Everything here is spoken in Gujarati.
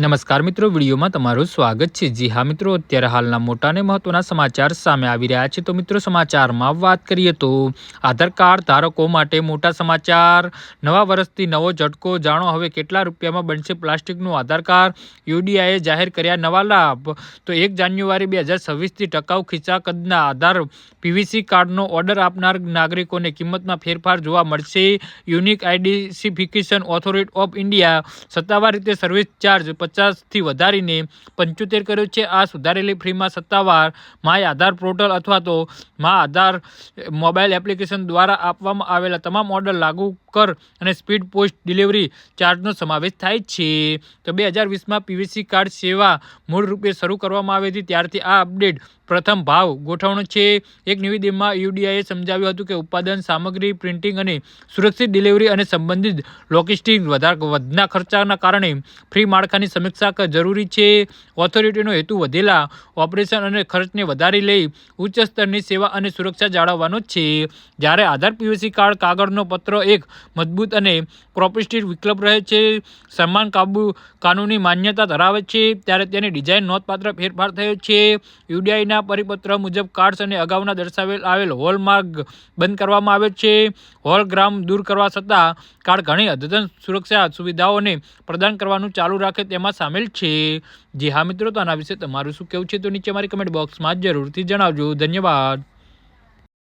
નમસ્કાર મિત્રો, વિડીયોમાં તમારું સ્વાગત છે. જી હા મિત્રો, અત્યારે હાલના મોટા અને મહત્વના સમાચાર સામે આવી રહ્યા છે. તો મિત્રો, સમાચારમાં વાત કરીએ તો આધાર કાર્ડ ધારકો માટે મોટા સમાચાર. નવા વર્ષથી નવો ઝટકો. જાણો હવે કેટલા રૂપિયામાં બનશે પ્લાસ્ટિકનું આધાર કાર્ડ? યુડીઆઈએ જાહેર કર્યા નવા લાભ. તો એક જાન્યુઆરી બે હજાર છવ્વીસથી ટકાઉ ખીચા કદના આધાર પીવીસી કાર્ડનો ઓર્ડર આપનાર નાગરિકોને કિંમતમાં ફેરફાર જોવા મળશે. Unique identification authority of India સત્તાવાર રીતે સર્વિસ ચાર્જ પચાસથી વધારીને પંચોતેર કર્યો છે. આ સુધારેલી ફ્રીમાં સત્તાવાર માય આધાર પોર્ટલ અથવા તો મા આધાર મોબાઈલ એપ્લિકેશન દ્વારા આપવામાં આવેલા તમામ ઓર્ડર લાગુ કર અને સ્પીડ પોસ્ટ ડિલિવરી ચાર્જનો સમાવેશ થાય છે. તો બે હજાર વીસમાં પીવીસી કાર્ડ સેવા મૂળ રૂપે શરૂ કરવામાં આવી હતી. ત્યારથી આ અપડેટ પ્રથમ ભાવ ગોઠવણો છે. એક નિવેદનમાં યુડીઆઈએ સમજાવ્યું હતું કે ઉત્પાદન, સામગ્રી, પ્રિન્ટિંગ અને સુરક્ષિત ડિલિવરી અને સંબંધિત લોજિસ્ટિક વધના ખર્ચાના કારણે ફ્રી માળખાની સમીક્ષા જરૂરી છે. ઓથોરિટીનો હેતુ વધેલા ઓપરેશન અને ખર્ચને વધારી લઈ ઉચ્ચ સ્તરની સેવા અને સુરક્ષા જાળવવાનો છે. જ્યારે આધાર પીવીસી કાર્ડ કાગળનો પત્ર એક મજબૂત અને પ્રોપિસ્ટિક વિકલ્પ રહે છે. સમાન કાબુ કાનૂની માન્યતા ધરાવે છે. ત્યારે તેની ડિઝાઇન નોંધપાત્ર ફેરફાર થયો છે. યુડીઆઈના પરિપત્ર મુજબ કાર્ડ્સ અને અગાઉના દર્શાવેલ આવેલ હોલમાર્ગ બંધ કરવામાં આવે છે. હોલગ્રામ દૂર કરવા છતાં કાર્ડ ઘણી અદ્યતન સુરક્ષા સુવિધાઓને પ્રદાન કરવાનું ચાલુ રાખે તેમાં સામેલ છે. જી હા મિત્રો, તો આના વિશે તમારું શું કહેવું છે? તો નીચે મારી કમેન્ટ બોક્સમાં જરૂરથી જણાવજો. ધન્યવાદ.